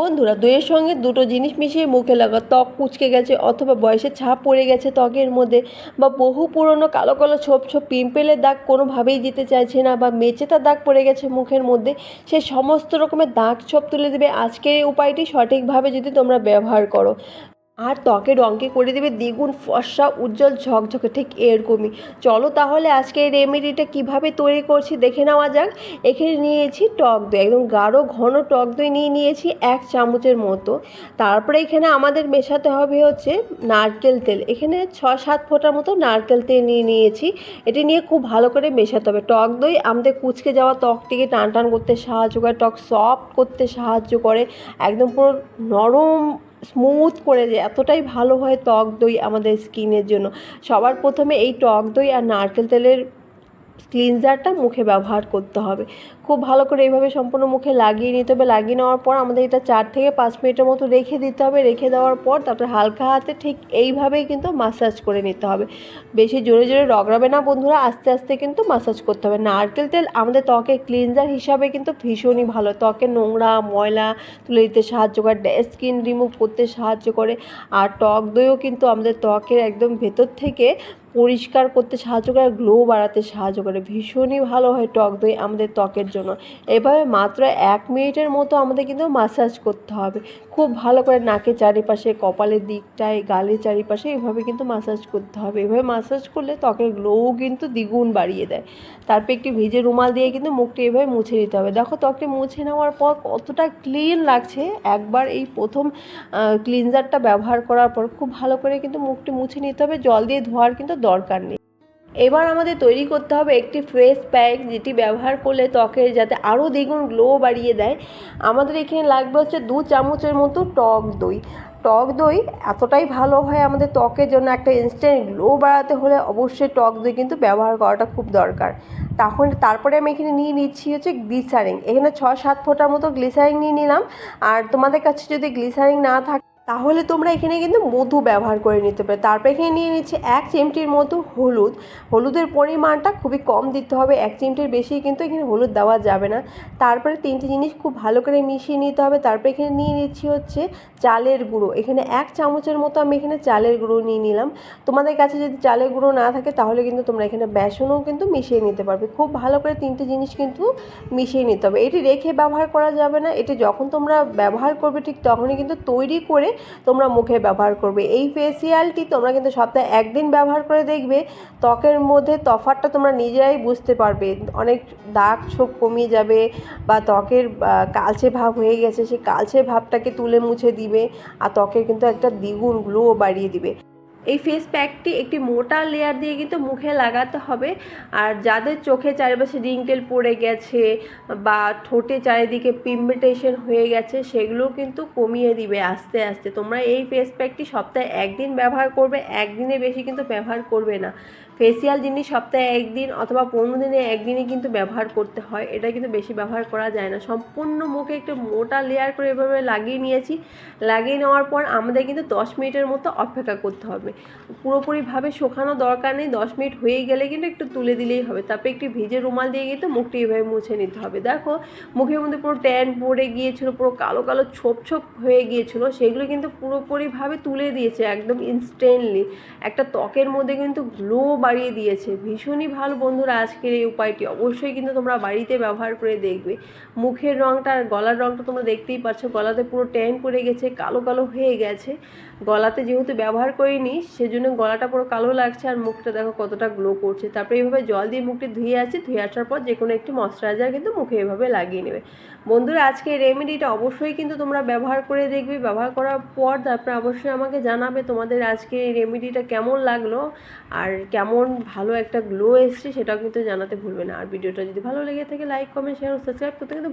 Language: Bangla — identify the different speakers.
Speaker 1: বন্ধুরা, দইয়ের সঙ্গে দুটো জিনিস মিশিয়ে মুখে লাগা ত্বক কুচকে গেছে অথবা বয়সের ছাপ পড়ে গেছে ত্বকের মধ্যে বা বহু পুরনো কালো কালো ছোপ ছোপ পিম্পেলের দাগ কোনোভাবেই যেতে চাইছে না বা মেচে তার দাগ পড়ে গেছে মুখের মধ্যে, সে সমস্ত রকমের দাগ ছোপ তুলে দেবে। আজকের এই উপায়টি সঠিকভাবে যদি তোমরা ব্যবহার করো। আর ত্বকের রঙকে করে দেবে দ্বিগুণ ফর্সা, উজ্জ্বল ঝকঝকে, ঠিক এরকমই। চলো তাহলে আজকে এই রেমেডিটা কীভাবে তৈরি করছি দেখে নেওয়া যাক। এখানে নিয়েছি টক দই, একদম গাঢ়, ঘন টক দই নিয়ে নিয়েছি এক চামচের মতো। তারপরে এখানে আমাদের মেশাতে হবে হচ্ছে নারকেল তেল। এখানে ছ সাত ফোঁটার মতো নারকেল তেল নিয়ে নিয়েছি। এটি নিয়ে খুব ভালো করে মেশাতে হবে। টক দই আমাদের কুচকে যাওয়া ত্বকটিকে টান টান করতে সাহায্য করে টক সফট করতে সাহায্য করে, একদম পুরো নরম স্মুথ করে যায় এতটাই ভালো হয় টক দই আমাদের স্কিনের জন্য। সবার প্রথমে এই টক দই আর নারকেল তেলের ক্লিনজারটা মুখে ব্যবহার করতে হবে। খুব ভালো করে এইভাবে সম্পূর্ণ মুখে লাগিয়ে নিতে হবে। লাগিয়ে নেওয়ার পর আমাদের এটা চার থেকে পাঁচ মিনিটের মতো রেখে দিতে হবে। রেখে দেওয়ার পর তারপরে হালকা হাতে ঠিক এইভাবেই কিন্তু মাসাজ করে নিতে হবে। বেশি জোরে জোরে রগড়াবে না বন্ধুরা, আস্তে আস্তে কিন্তু মাসাজ করতে হবে। নারকেল তেল আমাদের ত্বকে ক্লিনজার হিসাবে কিন্তু ভীষণই ভালো। ত্বকে নোংরা, ময়লা, তুলে দিতে সাহায্য করে স্কিন রিমুভ করতে সাহায্য করে। আর টক দইও কিন্তু আমাদের ত্বকের একদম ভেতর থেকে পরিষ্কার করতে সাহায্য করে গ্লো বাড়াতে সাহায্য করে। ভীষণই ভালো হয় টক দই আমাদের ত্বকের জন্য। এভাবে মাত্র এক মিনিটের মতো আমাদের কিন্তু মাসাজ করতে হবে। খুব ভালো করে নাকের চারিপাশে, কপালের দিকটায়, গালের চারিপাশে এভাবে কিন্তু মাসাজ করতে হবে। এভাবে মাসাজ করলে ত্বকের গ্লোও কিন্তু দ্বিগুণ বাড়িয়ে দেয়। তারপর একটি ভিজে রুমাল দিয়ে কিন্তু মুখটি এভাবে মুছে নিতে হবে। দেখো ত্বকটি মুছে নেওয়ার পর কতটা ক্লিন লাগছে। একবার এই প্রথম ক্লিনজারটা ব্যবহার করার পর খুব ভালো করে কিন্তু মুখটি মুছে নিতে হবে। জল দিয়ে ধোয়ার কিন্তু দরকার নেই। এবার আমাদের তৈরি করতে হবে একটি ফ্রেশ প্যাক যেটি ব্যবহার করলে ত্বকের যাতে আরও দ্বিগুণ গ্লো বাড়িয়ে দেয়। আমাদের এখানে লাগবে হচ্ছে দু চামচের মতো টক দই। টক দই এতটাই ভালো হয় আমাদের ত্বকের জন্য একটা ইনস্ট্যান্ট গ্লো বাড়াতে হলে অবশ্যই টক দই কিন্তু ব্যবহার করাটা খুব দরকার। তখন তারপরে আমি এখানে নিয়ে নিচ্ছি হচ্ছে গ্লিসারিন এখানে ছ সাত ফোঁটার মতো গ্লিসারিন নিয়ে নিলাম। আর তোমাদের কাছে যদি গ্লিসারিন না থাকে তাহলে তোমরা এখানে কিন্তু মধু ব্যবহার করে নিতে পারো। তারপর এখানে নিয়ে নিচ্ছি এক চিমটির মতো হলুদ। হলুদের পরিমাণটা খুবই কম দিতে হবে। এক চিমটির বেশি কিন্তু এখানে হলুদ দেওয়া যাবে না। তারপরে তিনটি জিনিস খুব ভালো করে মিশিয়ে নিতে হবে। তারপর এখানে নিয়ে নিচ্ছি হচ্ছে চালের গুঁড়ো। এখানে এক চামচের মতো আমি এখানে চালের গুঁড়ো নিয়ে নিলাম। তোমাদের কাছে যদি চালের গুঁড়ো না থাকে, তাহলে কিন্তু তোমরা এখানে বেসনও কিন্তু মিশিয়ে নিতে পারবে। খুব ভালো করে তিনটে জিনিস কিন্তু মিশিয়ে নিতে হবে। এটি রেখে ব্যবহার করা যাবে না। এটি যখন তোমরা ব্যবহার করবে ঠিক তখনই কিন্তু তৈরি করে তোমরা মুখে ব্যবহার করবে। এই ফেসিয়ালটি তোমরা কিন্তু সপ্তাহে একদিন ব্যবহার করে দেখবে। ত্বকের মধ্যে তফাতটা তোমরা নিজেরাই বুঝতে পারবে। অনেক দাগ ছোপ কমিয়ে যাবে বা ত্বকের কালচে ভাব হয়ে গেছে, সেই কালচে ভাবটাকে তুলে মুছে দিবে আর ত্বকের কিন্তু একটা দ্বিগুণ গ্লো বাড়িয়ে দিবে। এই ফেস প্যাকটি একটি মোটা লেয়ার দিয়ে কিন্তু মুখে লাগাতে হবে। আর যাদের চোখে চারিপাশে রিঙ্কেল পড়ে গেছে বা ঠোঁটে চারিদিকে পিগমেন্টেশন হয়ে গেছে, সেগুলো কিন্তু কমিয়ে দিবে আস্তে আস্তে। তোমরা এই ফেস প্যাকটি সপ্তাহে একদিন ব্যবহার করবে, একদিনে বেশি কিন্তু ব্যবহার করবে না। ফেসিয়াল জিনিস সপ্তাহে একদিন অথবা পনেরো দিনে একদিনই কিন্তু ব্যবহার করতে হয়। এটা কিন্তু বেশি ব্যবহার করা যায় না। সম্পূর্ণ মুখে একটু মোটা লেয়ার করে এভাবে লাগিয়ে নিয়েছি। লাগিয়ে নেওয়ার পর আমাদের কিন্তু দশ মিনিটের মতো অপেক্ষা করতে হবে। পুরোপুরিভাবে শুকানো দরকার নেই, দশ মিনিট হয়ে গেলে কিন্তু একটু তুলে দিলেই হবে। তারপরে একটি ভিজে রুমাল দিয়ে কিন্তু মুখটি এভাবে মুছে নিতে হবে। দেখো, মুখের মধ্যে পুরো ট্যান পড়ে গিয়েছিল, পুরো কালো কালো ছোপ ছোপ হয়ে গিয়েছিল, সেগুলো কিন্তু পুরোপুরিভাবে তুলে দিয়েছে একদম ইনস্ট্যান্টলি একটা ত্বকের মধ্যে কিন্তু গ্লো বাড়িয়ে দিয়েছে। ভীষণই ভালো বন্ধুরা আজকের এই উপায়টি। অবশ্যই কিন্তু তোমরা বাড়িতে ব্যবহার করে দেখবে। মুখের রঙটা আর গলার রঙটা তোমরা দেখতেই পাচ্ছ। গলাতে পুরো ট্যান পড়ে গেছে, কালো কালো হয়ে গেছে। গলাতে যেহেতু ব্যবহার করিনি সেজন্য গলাটা পুরো কালো লাগছে আর মুখটা দেখো কতটা গ্লো করছে। তারপরে এইভাবে জল দিয়ে মুখটি ধুয়ে আসছি, ধুয়ে আসার পর যে কোনো একটি ময়শ্চারাইজার কিন্তু মুখে এভাবে লাগিয়ে নেবে। বন্ধুরা, আজকে এই রেমেডিটা অবশ্যই কিন্তু তোমরা ব্যবহার করে দেখবে, ব্যবহার করার পর তারপরে অবশ্যই আমাকে জানাবে তোমাদের আজকে এই রেমেডিটা কেমন লাগল আর কেমন ভালো একটা গ্লো এসছে সেটাও কিন্তু জানাতে ভুলবে না। আর ভিডিওটা যদি ভালো লেগে থাকে লাইক কমেন্ট শেয়ার সাবস্ক্রাইব করতে কিন্তু